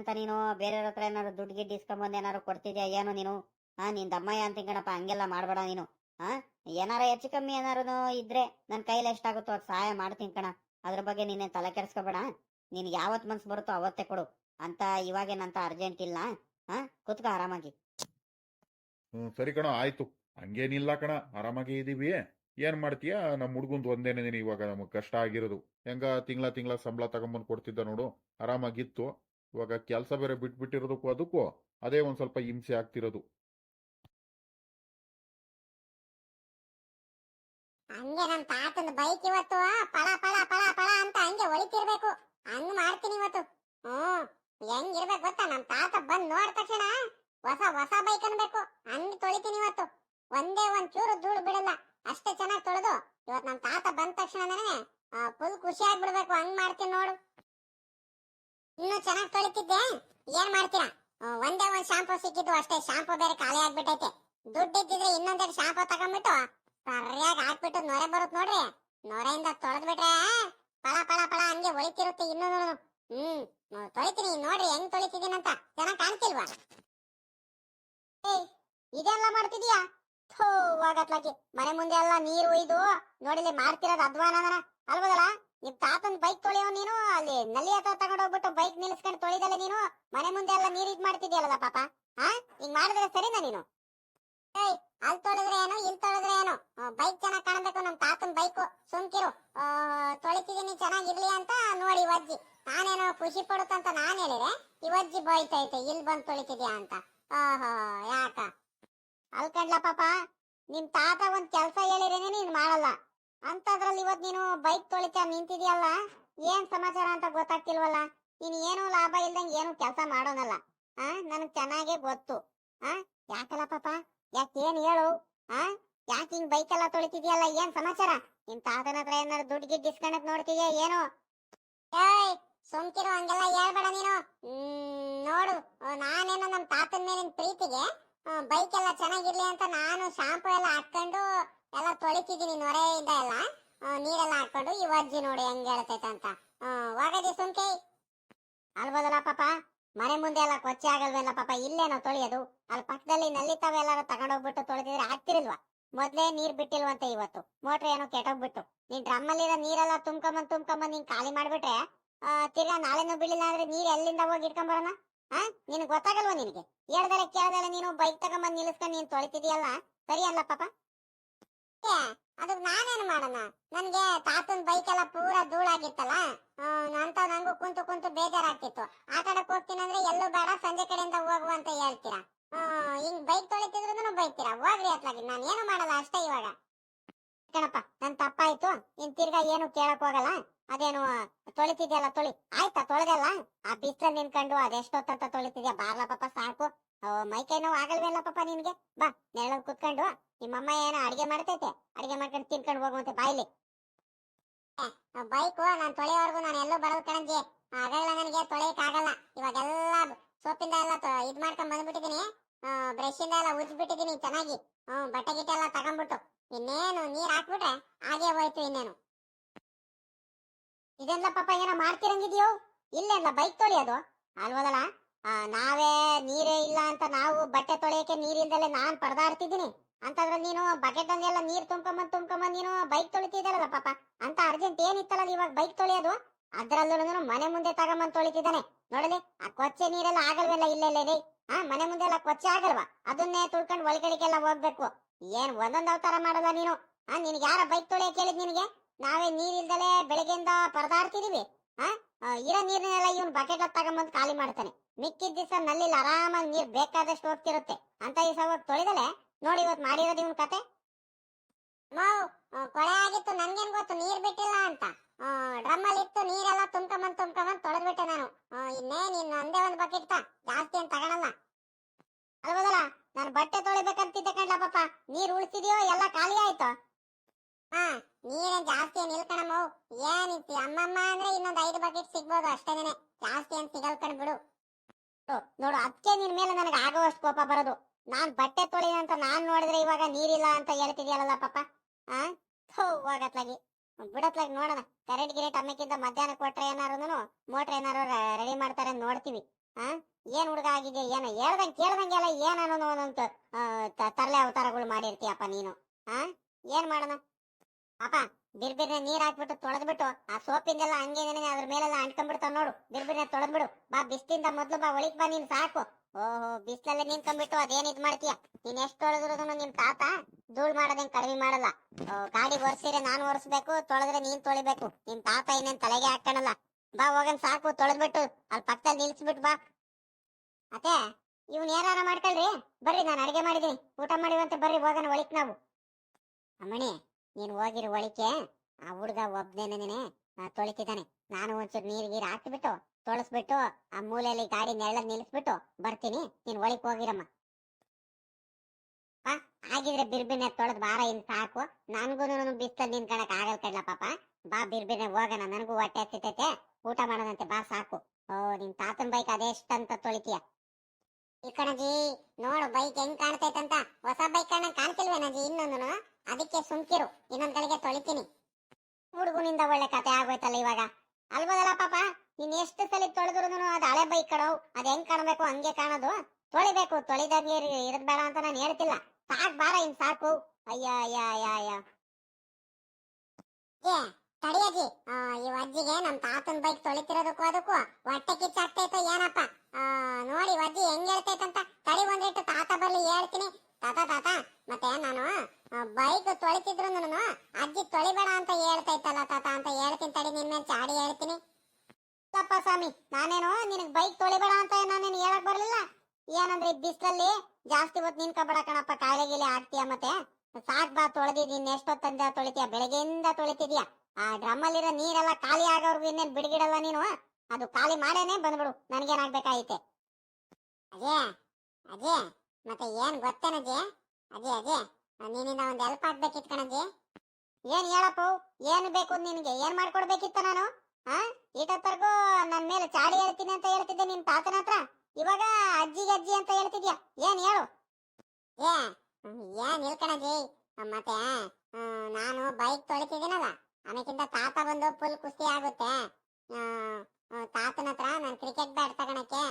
ಅಂತ ನೀನು? ಬೇರೆಯವ್ರ ಹತ್ರ ಏನಾದ್ರು ದುಡ್ಡು ಗಿಡ್ಡು ಇಸ್ಕೊಂಬಂದು ಏನಾರು ಕೊಡ್ತಿದ್ಯಾ, ಏನೋ ನೀನು? ಹಾ ನಿನ್ ದಮ್ಮಯ್ಯ ಅಂತ ಕಣಪ್ಪ ಹಂಗೆಲ್ಲ ಮಾಡ್ಬೇಡ ನೀನು. ಹಾ ಏನಾರ ಹೆಚ್ಚು ಕಮ್ಮಿ ಏನಾರು ಇದ್ರೆ ನನ್ನ ಕೈಲಿ ಎಷ್ಟಾಗುತ್ತೋ ಅದು ಸಹಾಯ ಮಾಡ್ತೀನಿ ಕಣ. ಅದ್ರ ಬಗ್ಗೆ ನೀನೇ ತಲೆ ಕೆಡಿಸ್ಕೋಬೇಡ. ನೀನು ಯಾವತ್ ಮನ್ಸು ಬರುತ್ತೋ ಅವತ್ತೇ ಕೊಡು. ಅಂತ ಇವಾಗೇನಂತ ಅರ್ಜೆಂಟ್ ಇಲ್ಲ. ಹಾ ಕುತ್ಕೋ ಆರಾಮಾಗಿ. ಹ್ಮ್, ಸರಿ ಕಣ, ಆಯ್ತು. ಹಂಗೇನಿಲ್ಲ ಕಣ, ಆರಾಮಾಗಿ ಇದೀವಿ. ಏನ್ ಮಾಡ್ತೀಯ? ನಮ್ಮ ಹುಡ್ಗುಂದ್ ಒಂದೇನೆ ನೀನು ಇವಾಗ ನಮಗೆ ಕಷ್ಟ ಆಗಿರೋದು. ಹೆಂಗ ತಿಂಗಳ ತಿಂಗಳ ಸಂಬಳ ತಗೊಂಬಂದು ಕೊಡ್ತಿದ್ದ ನೋಡು, ಆರಾಮಾಗಿತ್ತು. ಇವಾಗ ಕೆಲಸ ಬೇರೆ ಬಿಟ್ಬಿಟ್ಟಿರೋದಕ್ಕೂ ಅದಕ್ಕೂ ಅದೇ ಒಂದ್ ಸ್ವಲ್ಪ ಹಿಂಸೆ ಆಗ್ತಿರೋದು. ಹಂಗೆ ನಮ್ ತಾತನ ಬೈಕ್ ಇವತ್ತು, ಪಳ ಪಳ ಪಳ ಪಳ ಅಂತ ಹಂಗೆ ಹೊಳಿತಿರ್ಬೇಕು. ಹಂಗ್ ಮಾಡ್ತೀನಿ ಇವತ್ತು. ಹ್ಮ್ ಹೆಂಗಿರ್ಬೇಕು ಗೊತ್ತಾ? ನಮ್ ತಾತ ಬಂದ್ ನೋಡ್ ತಕ್ಷಣ ಹೊಸ ಹೊಸ ಬೈಕ್ ಅನ್ಬೇಕು. ಹಂಗ್ ತೊಳಿತೀನಿ ಇವತ್ತು. ಒಂದೇ ಒಂದ್ ಚೂರು ಧೂಳು ಬಿಡಲ್ಲ. ಅಷ್ಟೇ ಚೆನ್ನಾಗಿ ತೊಳೆದು ಇವತ್ ನಮ್ ತಾತ ಬಂದ ತಕ್ಷಣನೇ ಫುಲ್ ಖುಷಿ ಆಗ್ಬಿಡ್ಬೇಕು. ಹಂಗ್ ಮಾಡ್ತೀನಿ ನೋಡು. ಇನ್ನು ಚೆನ್ನಾಗಿ ತೊಳಿತಿದ್ದೆ. ಏನ್ ಮಾಡ್ತೀರಾ? ಒಂದೇ ಒಂದ್ ಶಾಂಪೂ ಸಿಕ್ಕಿದ್ದು ಅಷ್ಟೇ. ಶಾಂಪೂ ಬೇರೆ ಖಾಲಿ ಆಗ್ಬಿಟ್ಟೈತೆ. ದುಡ್ಡು ಇದ್ದಿದ್ರೆ ಇನ್ನೊಂದೆರಡು ಶಾಂಪೂ ತಗೊಂಡ್ಬಿಟ್ಟು ಸರಿಯಾಗಿ ಹಾಕ್ಬಿಟ್ಟು ನೊರೆ ಬರುತ್ತೆ ನೋಡ್ರಿ. ನೊರೆಯಿಂದ ತೊಳೆದ್ಬಿಟ್ರೆ ಪಳ ಪಳ ಪಳ ಹಂಗೆ ಒಳಿತಿರುತ್ತೆ ಇನ್ನೊಂದು ಹ್ಮ್ ತೊಳಿತೀನಿ ನೋಡ್ರಿ, ಹೆಂಗ್ ತೊಳಿತಿದ್ದೀನಂತ. ಚೆನ್ನಾಗ್ ಕಾಣ್ತಿಲ್ವಾ? ಇದೆಲ್ಲ ಮಾಡ್ತಿದೀಯಾ? ಮನೆ ಮುಂದೆ ಎಲ್ಲ ನೀರು ಒಯ್ದು ನೋಡಿಲಿ ಮಾಡ್ತಿರೋದು ಅದ್ವಾನ ಅಲ್ವದಲ್ಲ ನಿಮ್ ತಾತನ್ ಬೈಕ್ ತೊಳೆಯೋ ನೀನು, ಅಲ್ಲಿ ನಲ್ಲಿ ಹತ್ರ ತಗೊಂಡೋಗ್ಬಿಟ್ಟು ಬೈಕ್ ನಿಲ್ಸ್ಕೊಂಡು ತೊಳಿದಲ್ಲ ನೀನು, ಮನೆ ಮುಂದೆ ಎಲ್ಲ ನೀರ್ ಇದ್ ಮಾಡ್ತಿದ್ಯಲ್ಲ ಪಾಪ? ಹಾ ಹಿಂಗ್ ಮಾಡಿದ್ರೆ ಸರಿನಾ ನೀನು? ಅಲ್ಲಿ ತೊಳೆದ್ರೆ ಏನು ಇಲ್ಲಿ ತೊಳೆದ್ರೆ ಏನು? ಬೈಕ್ ಚೆನ್ನಾಗಿ ಕಾಣಬೇಕು ನಮ್ ತಾತನ್ ಬೈಕ್ ಸುಮ್ಕಿರು. ತೊಳಿತಿದೀನಿ ಚೆನ್ನಾಗಿರ್ಲಿ ಅಂತ ನೋಡಿ ವಜ್ಜಿ ನಾನೇನೋ ಖುಷಿ ಪಡುತ್ತಂತ ನಾನ್ ಹೇಳಿದೆ. ಇವಜ್ಜಿ ಬೈತೈತೆ ಇಲ್ಲಿ ಬಂದು ತೊಳಿತಿದ್ಯಾ ಅಂತ. ಓಹೋ, ಯಾಕ? ಅಲ್ಕಂಡ್ಲ ಪಾಪ ನಿಮ್ ತಾತ ಒಂದ್ ಕೆಲ್ಸ ಹೇಳಿರೇನೆ ನೀನ್ ಮಾಡಲ್ಲ. ಅಂತದ್ರಲ್ಲಿ ಇವತ್ ನೀನು ಬೈಕ್ ತೊಳಿತಾ ನಿಂತಿದ್ಯಲ್ಲ, ಏನ್ ಸಮಾಚಾರ ಅಂತ ಗೊತ್ತಾಗ್ತಿಲ್ವಲ್ಲ? ನೀನ್ ಏನು ಲಾಭ ಇಲ್ದಂಗ್ ಏನು ಕೆಲಸ ಮಾಡೋನಲ್ಲ. ಆ, ನನಗ್ ಚೆನ್ನಾಗೆ ಗೊತ್ತು. ಆ, ಯಾಕಲ್ಲ ಪಾಪ? ಯಾಕೆ ಏನ್ ಹೇಳು? ಆ, ಯಾಕೆ ಹಿಂಗ್ ಬೈಕ್ ಎಲ್ಲ ತೊಳಿತಿದ್ಯಲ್ಲ, ಏನ್ ಸಮಾಚಾರ? ನಿಮ್ ತಾತನ ಹತ್ರ ಏನಾರು ದುಡ್ಡು ಗಿಡ್ ಇಸ್ಕಣಕ್ ನೋಡ್ತಿದ್ಯಾ ಏನು? ಏಯ್, ಸುಮ್ಕಿರು, ಹಂಗೆಲ್ಲ ಹೇಳ್ಬೇಡ ನೀನು. ಹ್ಮ್, ನೋಡು, ನಾನೇನೋ ನಮ್ ತಾತನ ಮೇಲಿನ ಪ್ರೀತಿಗೆ ಬೈಕ್ ಎಲ್ಲ ಚೆನ್ನಾಗಿರ್ಲಿ ಅಂತ ನಾನು ಶಾಂಪು ಎಲ್ಲ ಹಾಕೊಂಡು ಎಲ್ಲ ತೊಳಿತಿದ್ದೀನಿ ನೊರೆಯಿಂದ ಎಲ್ಲ. ನೀರೆಲ್ಲ ಹಾಕೊಂಡು ಈ ಅಜ್ಜಿ ನೋಡಿ ಹೆಂಗ್ ಹೇಳ್ತೈತೆ ಅಂತ. ಹೋಗದಿ ಸುಮ್ಕೆ. ಅಲ್ಬೋದಲ್ಲ ಪಾಪ? ಮನೆ ಮುಂದೆ ಎಲ್ಲ ಕೊಚ್ಚೆ ಆಗಲ್ವೇನ ಪಾಪ? ಇಲ್ಲೇನೋ ತೊಳೆಯೋದು. ಅಲ್ಲಿ ಪಕ್ಕದಲ್ಲಿ ನಲ್ಲಿ ತಾವೆಲ್ಲ ತಗೊಂಡೋಗ್ಬಿಟ್ಟು ತೊಳೆದಿದ್ರೆ ಆಗ್ತಿರಲ್ವಾ? ಮೊದ್ಲೇ ನೀರ್ ಬಿಟ್ಟಿಲ್ವಂತೆ ಇವತ್ತು. ಮೋಟ್ರ್ ಏನೋ ಕೆಟ್ಟೋಗ್ಬಿಟ್ಟು. ನೀನ್ ಡ್ರಮ್ಮಲ್ಲಿರೋ ನೀರೆಲ್ಲ ತುಂಬ್ಕೊಂಬಂದ್ ತುಂಬ್ಕೊಂಬಂದ್ ನೀನ್ ಖಾಲಿ ಮಾಡ್ಬಿಟ್ರೆ ತಿರ್ಗಾ ನಾಳೆನೂ ಬಿಡಿಲ್ಲ ಅಂದ್ರೆ ನೀರ್ ಎಲ್ಲಿಂದ ಹೋಗಿ ಇಟ್ಕೊಂಬರೋಣ ಹಾ ನಿನಗ್ ಗೊತ್ತಾಗಲ್ವಾ ನಿನಗೆ? ಹೇಳ್ದರೆ ಕೇಳ್ದಲ್ಲ ನೀನು ಬೈಕ್ ತಗೊಂಬಂದ್ ನಿಲ್ಲಿಸ್ಕೊಂಡು ನೀನ್ ತೊಳಿತಿದ್ಯಲ್ಲ? ಸರಿ ಅಲ್ಲ ಪಾಪ ಅದು ನಾನೇನು ಮಾಡೋಣ? ನನ್ಗೆ ತಾತನ್ ಬೈಕ್ ಎಲ್ಲ ಪೂರಾ ಧೂಳಾಗಿತ್ತಲ್ಲ? ಅಂತ ನಂಗೂ ಕುಂತು ಕುಂತು ಬೇಜಾರಾಗ್ತಿತ್ತು. ಆಟ ಆಡಕ್ ಹೋಗ್ತೀನಿ ಅಂದ್ರೆ ಎಲ್ಲೂ ಬೇಡ ಸಂಜೆ ಕಡೆಯಿಂದ ಹೋಗುವ ಅಂತ ಹೇಳ್ತೀರಾ? ಆ, ಹಿಂಗ್ ಬೈಕ್ ತೊಳಿತಿದ್ರು ಬೈತೀರಾ? ಹೋಗ್ರಿ ಅತ್ಲಾಗಿ ನಾನು ಏನು ಮಾಡಲ್ಲ ಅಷ್ಟೇ ಇವಾಗ. ಕಣಪ್ಪ ನನ್ ತಪ್ಪಾಯ್ತು? ಇನ್ ತಿರ್ಗಾ ಏನು ಕೇಳಕ್ ಹೋಗಲ್ಲ? ಅದೇನು ತೊಳಿತಿದ್ಯಲ್ಲ ತೊಳಿ. ಆಯ್ತಾ ತೊಳೆದಲ್ಲ? ಆ ಬಿಸ್ಲಲ್ಲಿ ನಿನ್ಕೊಂಡು ಅದೆಷ್ಟೊತ್ತಂತ ತೊಳಿತಿದ್ಯಾ? ಬಾರ್ಲ ಪಾಪ ಸಾಕು. ಮೈ ಕೈ ನೋವು ಆಗಲ್ವಲ್ಲ ಪಾಪ ನಿನ್ಗೆ? ಬಾ ನೆರಳಲ್ಲಿ ಕುತ್ಕೊಂಡು ನಿಮ್ಮಮ್ಮ ಏನೋ ಅಡಿಗೆ ಮಾಡ್ತೈತೆ. ಅಡಿಗೆ ಮಾಡ್ಕೊಂಡು ತಿನ್ಕೊಂಡು ಹೋಗುವಂತೆ ಬಾಯ್ಲಿ. ಬೈಕು ನಾನು ತೊಳೆಯವರೆಗೂ ನಾನು ಎಲ್ಲೂ ಬರೋದು ಕಣಂಜಿ. ಆಗಲ್ಲ ನನಗೆ ತೊಳೆಯಕ್ ಆಗಲ್ಲ. ಇವಾಗೆಲ್ಲ ಸೋಪಿಂದ ಎಲ್ಲ ಇದ್ ಮಾಡ್ಕೊಂಡ್ ಬಂದ್ಬಿಟ್ಟಿದೀನಿ ಬ್ರಷ್ ಇಂದ ಎಲ್ಲ ಉಜ್ಬಿಟ್ಟಿದೀನಿ ಚೆನ್ನಾಗಿ. ಹ್ಮ್ ಬಟ್ಟೆ ಗಿಟ್ಟೆ ಎಲ್ಲ ತಗೊಂಡ್ಬಿಟ್ಟು. ಇನ್ನೇನು ನೀರ್ ಹಾಕ್ಬಿಟ್ರೆ ಹಾಗೆ ಹೋಯ್ತು ಇನ್ನೇನು. ಇದೆಲ್ಲ ಪಾಪ ಏನೋ ಮಾಡ್ತಿರಂಗಿದ್ಯೋ? ಇಲ್ಲೆಲ್ಲ ಬೈಕ್ ತೊಳೆಯೋದು ಅಲ್ವದಲ್ಲ ನಾವೇ ನೀರೇ ಇಲ್ಲ ಅಂತ ನಾವು ಬಟ್ಟೆ ತೊಳೆಯಕ್ಕೆ ನೀರಿಲ್ದಲೆ ನಾನ್ ಪರದಾಡ್ತಿದ್ದೀನಿ. ಅಂತಂದ್ರೆ ನೀನು ಬಕೆಟ್ ಎಲ್ಲ ನೀರ್ ತುಂಬ್ಕೊಂಬಂದ್ ತುಂಬ್ಕೊಂಬಂದ್ ನೀನು ಬೈಕ್ ತೊಳಿತಿದ್ದಲ್ಲ ಪಾಪ. ಅಂತ ಅರ್ಜೆಂಟ್ ಏನಿತ್ತಲ್ಲ ಇವಾಗ ಬೈಕ್ ತೊಳೆಯೋದು? ಅದ್ರಲ್ಲೂ ಮನೆ ಮುಂದೆ ತಗೊಂಬಂದ್ ತೊಳಿತಿದ್ದಾನೆ. ನೋಡಲಿ, ಆ ಕೊಚ್ಚೆ ನೀರೆಲ್ಲ ಆಗಲ್ವಲ್ಲ ಇಲ್ಲೆಲ್ಲೇ ಆ, ಮನೆ ಮುಂದೆ ಎಲ್ಲ ಕೊಚ್ಚೆ ಆಗಲ್ವಾ? ಅದನ್ನೇ ತುಳ್ಕೊಂಡು ಒಳಗಡೆಗೆಲ್ಲ ಹೋಗ್ಬೇಕು. ಏನ್ ಒಂದೊಂದ್ ಅವತಾರ ಮಾಡಲ್ಲ ನೀನು? ಆ ನಿನ್ಗೆ ಯಾರ ಬೈಕ್ ತೊಳೆಯಕ್ಕೆ ಹೇಳಿದ್ ನಿನಗೆ? ನಾವೇ ನೀರಿಲ್ದಲೆ ಬೆಳಗ್ಗೆಯಿಂದ ಪರದಾಡ್ತಿದೀವಿ. ಇರೋ ನೀರನ್ನೆಲ್ಲ ಇವನ್ ಬಕೆಟ್ ತಗೊಂಬಂದ್ ಖಾಲಿ ಮಾಡ್ತಾನೆ. ಮಿಕ್ಕಿದ ದಿವಸ ನಲ್ಲಿ ಆರಾಮಾಗಿ ನೀರ್ ಬೇಕಾದಷ್ಟು ಹೋಗ್ತಿರುತ್ತೆ. ಅಂತ ಈ ಸಲ ತೊಳೆದಲೆ? ನೋಡಿ ಇವತ್ತು ಮಾಡಿರೋದು ಇವನ್ ಕತೆ. ಮಾವು ಕೊಳೆ ಆಗಿತ್ತು, ನನ್ಗೇನ್ ಗೊತ್ತು? ನೀರ್ ಬಿಟ್ಟಿಲ್ಲ ಅಂತ. ಡ್ರಮ್ ಅಲ್ಲಿ ಇತ್ತು ನೀರೆಲ್ಲ ತುಂಬ್ಕೊಂಬಂದ್ ತುಂಬ್ಕೊಂಬಂದ್ ತೊಳೆದ್ಬಿಟ್ಟೆ ನಾನು. ಇನ್ನೇ ಇನ್ನು ಒಂದೇ ಒಂದ್ ಬಕೆಟ್ ತಾ ಜಾಸ್ತಿ ಏನ್ ತಗೊಳಲ್ಲ. ಅಲ್ಬೋದಲ್ಲ ನಾನು ಬಟ್ಟೆ ತೊಳಿಬೇಕಂತಿದ್ದೆ ಕಣ್ಲ ಪಾಪ. ನೀರ್ ಉಳಿಸಿದ್ಯೋ, ಎಲ್ಲ ಖಾಲಿ ಆಯ್ತು? ಹಾ ನೀರೇನ್ ಜಾಸ್ತಿ ಏನ್ ಇಲ್ಕಣಮ್ಮ ಏನಿತ್ತು? ಅಮ್ಮಮ್ಮ ಅಂದ್ರೆ ಇನ್ನೊಂದ್ ಐದು ಬಕೆಟ್ ಸಿಗ್ಬೋದು ಅಷ್ಟೇನೆ. ಜಾಸ್ತಿ ಏನ್ ಸಿಗಲ್ ಕಣ್ ಬಿಡು ನೋಡು, ಅದಕ್ಕೆ ನಿನ್ ಮೇಲೆ ನನಗೆ ಆಗುವಷ್ಟು ಕೋಪ ಬರೋದು. ನಾನ್ ಬಟ್ಟೆ ತೊಳಿ ಅಂತ ನಾನ್ ನೋಡಿದ್ರೆ ಇವಾಗ ನೀರಿಲ್ಲ ಅಂತ ಹೇಳ್ತಿದ್ಯಲ್ಲ ಪಾಪ. ಆ? ಹೋಗತ್ಲಾಗಿ. ಬಿಡತ್ಲಾಗಿ ನೋಡೋಣ. ಕರೆಂಟ್ ಗಿರೆಂಟ್ ಅಮ್ಮಕ್ಕಿಂತ ಮಧ್ಯಾಹ್ನ ಕೊಟ್ರೆ ಏನಾರು ಮೋಟ್ರ್ ಏನಾರು ರೆಡಿ ಮಾಡ್ತಾರೆ ನೋಡ್ತೀವಿ. ಆ? ಏನ್ ಹುಡುಗ ಆಗಿದೆ ಏನೋ? ಹೇಳ್ದಂಗ್ ಕೇಳ್ದಂಗೆಲ್ಲ ಅನ್ನೋದು ಒಂದೊಂದು ತರಲೆ ಅವತಾರಗಳು ಮಾಡಿರ್ತೀಯಪ್ಪ ನೀನು. ಆ? ಏನ್ ಮಾಡೋಣ? ಪಾಪ ಬಿರ್ಬಿರ್ನೆ ನೀರ್ ಹಾಕ್ಬಿಟ್ಟು ತೊಳೆದ್ಬಿಟ್ಟು, ಆ ಸೋಪಿಂದೆಲ್ಲ ಹಂಗೆ ಅದ್ರ ಮೇಲೆಲ್ಲ ಅಂಟ್ಕೊಂಡ್ಬಿಡ್ತಾವ ನೋಡು. ಬಿರ್ಬಿರ್ನೆ ತೊಳೆದ್ಬಿಡು. ಬಾ, ಬಿಸ್ಲಿಂದ ಮೊದ್ಲು ಬಾ ಒಳಿಕ್ ಬಾ ನೀನ್ ಸಾಕು. ಓಹೋ, ಬಿಸ್ಲಲ್ಲೇ ನಿಂತ್ಕೊಂಡ್ಬಿಟ್ಟು ಅದೇನ್ ಇದ್ ಮಾಡ್ತೀಯ? ನೀನ್ ಎಷ್ಟ್ ತೊಳೆದ್ರು ನಿಮ್ ತಾತ ಧೂಳ್ ಮಾಡೋದೇನ್ ಕಡಿಮೆ ಮಾಡಲ್ಲ. ಗಾಡಿ ಒರ್ಸಿದ್ರೆ ನಾನ್ ಒರ್ಸ್ಬೇಕು, ತೊಳೆದ್ರೆ ನೀನ್ ತೊಳಿಬೇಕು. ನಿಮ್ ತಾತ ಇನ್ನೇನ್ ತಲೆಗೆ ಹಾಕಣಲ್ಲ ಬಾ, ಹೋಗನ್ ಸಾಕು, ತೊಳೆದ್ಬಿಟ್ಟು ಅಲ್ಲಿ ಪಕ್ಕದಲ್ಲಿ ನಿಲ್ಸ್ಬಿಟ್ಟು ಬಾ. ಅತ್ತೆ, ಇವ್ನ ಏನಾರ ಮಾಡ್ಕೊಳ್ರಿ? ಬರ್ರಿ, ನಾನು ಅಡಿಗೆ ಮಾಡಿದೀನಿ. ಊಟ ಮಾಡಿವಂತೆ, ಬರ್ರಿ ಹೋಗೋಣ ಒಳಿಕ್ ನಾವು. ಅಮ್ಮಣಿ ನೀನ್ ಹೋಗಿರೋ ಒಳಿಕೆ ಆ ಹುಡುಗ ಒಬ್ನೇನೇನೆ ತೊಳಿತಿದ್ದಾನೆ. ನಾನು ಒಂಚೂರು ನೀರ್ ಗೀರ್ ಹಾಕ್ಬಿಟ್ಟು, ತೊಳಸ್ಬಿಟ್ಟು, ಆ ಮೂಲೆಯಲ್ಲಿ ಗಾಡಿ ನೆರಳ ನಿಲ್ಲಿಸ್ಬಿಟ್ಟು ಬರ್ತೀನಿ. ನೀನ್ ಒಳಿಕ್ ಹೋಗಿರಮ್ಮ. ಪಾ ಆಗಿದ್ರೆ ಬಿರ್ಬಿನೆ ತೊಳೆದ್ ಬಾರ ಇನ್ ಸಾಕು. ನನ್ಗೂನು ಬಿಸ್ತಲ್ ನಿಂತ್ಕೊಳಕ್ ಆಗಲ್ ಕಡ್ಲ ಪಾಪ. ಬಾ ಬಿರ್ಬಿನೆ ಹೋಗೋಣ, ನನಗೂ ಹೊಟ್ಟೆ ಹಸಿತೈತೆ. ಊಟ ಮಾಡೋದಂತೆ ಬಾ ಸಾಕು. ಓ, ನಿನ್ ತಾತನ್ ಬೈಕ್ ಅದೆಷ್ಟಂತ ತೊಳಿತೀಯ? ಈ ಕಣಜಿ, ನೋಡು, ಬೈಕ್ ಹೆಂಗ್ ಕಾಣ್ತೈತಂತ. ಹೊಸ ಬೈಕ್ ಕಾಣ್ತಿಲ್ವೇನಜಿ ಇನ್ನೊಂದು ಅದಕ್ಕೆ ಸುಮ್ಕಿರು, ಇನ್ನೊಂದ್ ಕಡೆಗೆ ತೊಳಿತೀನಿ. ಹುಡುಗನಿಂದ ಒಳ್ಳೆ ಕತೆ ಆಗೋಯ್ತಲ್ಲ ಇವಾಗ. ಅಲ್ಬೋದಲ್ಲ ಪಾಪ? ನೀನ್ ಎಷ್ಟು ಸಲ ತೊಳೆದ್ರು ಅದ್ ಹಳೆ ಬೈಕ್ ಕಡೋ ಅದ್ ಹೆಂಗ್ ಕಾಣಬೇಕು, ಹಂಗೆ ಕಾಣೋದು? ತೊಳಿಬೇಕು ತೊಳಿದಾಗ್ಲಿ ಇರದ್ ಬೇಡ ಅಂತ ನಾನು ಹೇಳ್ತಿಲ್ಲ. ಸಾಕ್ ಬಾರ ಇನ್ ಸಾಕು. ಅಯ್ಯ ಏ, ತಡಿಯಜ್ಜಿ. ಈ ಅಜ್ಜಿಗೆ ನಮ್ ತಾತನ್ ಬೈಕ್ ತೊಳಿತಿರೋದಕ್ಕೂ ಅದಕ್ಕೂ ಹೊಟ್ಟೆ ಕಿಚ್ಚಾಗ್ತೈತೋ ಏನಪ್ಪ ಆ, ನೋಡಿ ಅಜ್ಜಿ ಹೆಂಗ್ ಹೇಳ್ತೈತಂತ ತಡಿ ಒಂದಿಟ್ಟು ತಾತ ಬರ್ಲಿ ಹೇಳ್ತೀನಿ ತಾತ ತಾತ ಮತ್ತೆ ನಾನು ಬೈಕ್ ತೊಳಿತಿದ್ರು ಅಜ್ಜಿ ತೊಳಿಬೇಡ ಅಂತ ಹೇಳ್ತೈತಲ್ಲ ತಾತ ಅಂತ ಹೇಳ್ತೀನಿ ತಡಿ ನಿನ್ ಮೇಲೆ ಚಾಡಿ ಹೇಳ್ತೀನಿ ಅಪ್ಪ ಸ್ವಾಮಿ ನಾನೇನು ನಿನಗ್ ಬೈಕ್ ತೊಳಿಬೇಡ ಅಂತ ನಾನೇನು ಹೇಳಕ್ ಬರ್ಲಿಲ್ಲ ಈ ಬಿಸ್ಲಲ್ಲಿ ಜಾಸ್ತಿ ಹೊತ್ತು ನಿನ್ಕೊಬೇಡ ಕಣಪ್ಪ, ಕಾಯಿಲೆ ಗೀಲೆ ಆಗ್ತೀಯ ಮತ್ತೆ? ಸಾಕ್ ಬಾ ತೊಳೆದಿದ್ದೀನಿ ಎಷ್ಟೊತ್ತಂದ ತೊಳಿತೀಯ? ಬೆಳಗ್ಗೆಯಿಂದ ತೊಳಿತಿದ್ಯಾ? ಆ ಡ್ರಮ್ಮಲ್ಲಿರೋ ನೀರೆಲ್ಲ ಖಾಲಿ ಆಗೋರ್ಗು ಇನ್ನೇನ್ ಬಿಡ್ಗಿಡಲ್ಲ ನೀನು? ಅದು ಖಾಲಿ ಮಾಡೇನೆ ಬಂದ್ಬಿಡು ನನ್ಗೇನಾಗ್ಬೇಕಾಯ್ತೆ ಅಜೇ ಅಜೇ, ಮತ್ತೆ ಏನ್ ಗೊತ್ತೇನಜೆ ಅಜೇ? ಅಜೇ ನೀನಿಂದ ಒಂದ್ ಹೆಲ್ಪ್ ಆಗ್ಬೇಕಿತ್ತು ಕಣಜೆ ಏನ್ ಹೇಳಪ್ಪ, ಏನ್ ಬೇಕು ನಿನ್ಗೆ? ಏನ್ ಮಾಡ್ಕೊಡ್ಬೇಕಿತ್ತ ನಾನು? ಹಾ ಈಟತ್ತರ್ಗೂ ನನ್ ಮೇಲೆ ಚಾಡಿ ಹೇಳ್ತೀನಿ ಅಂತ ಹೇಳ್ತಿದ್ದೆ ನಿನ್ ತಾತನ ಹತ್ರ. ಇವಾಗ ಅಜ್ಜಿಗೆ ಅಜ್ಜಿ ಅಂತ ಹೇಳ್ತಿದ್ಯಾ? ಏನ್ ಹೇಳು? ಏ ಏನ್ ಹೇಳ್ಕಣಜಿ ಮತ್ತೆ ನಾನು ಬೈಕ್ ತೊಳಿತಿದ್ದೀನಲ್ಲ ಅದಕ್ಕಿಂತ ತಾತ ಬಂದು ಫುಲ್ ಖುಷಿ ಆಗುತ್ತೆ. ತಾತನ ಹತ್ರ ನಾನು ಕ್ರಿಕೆಟ್ ಬ್ಯಾಟ್ ತಗೊಳಕ್ಕೆ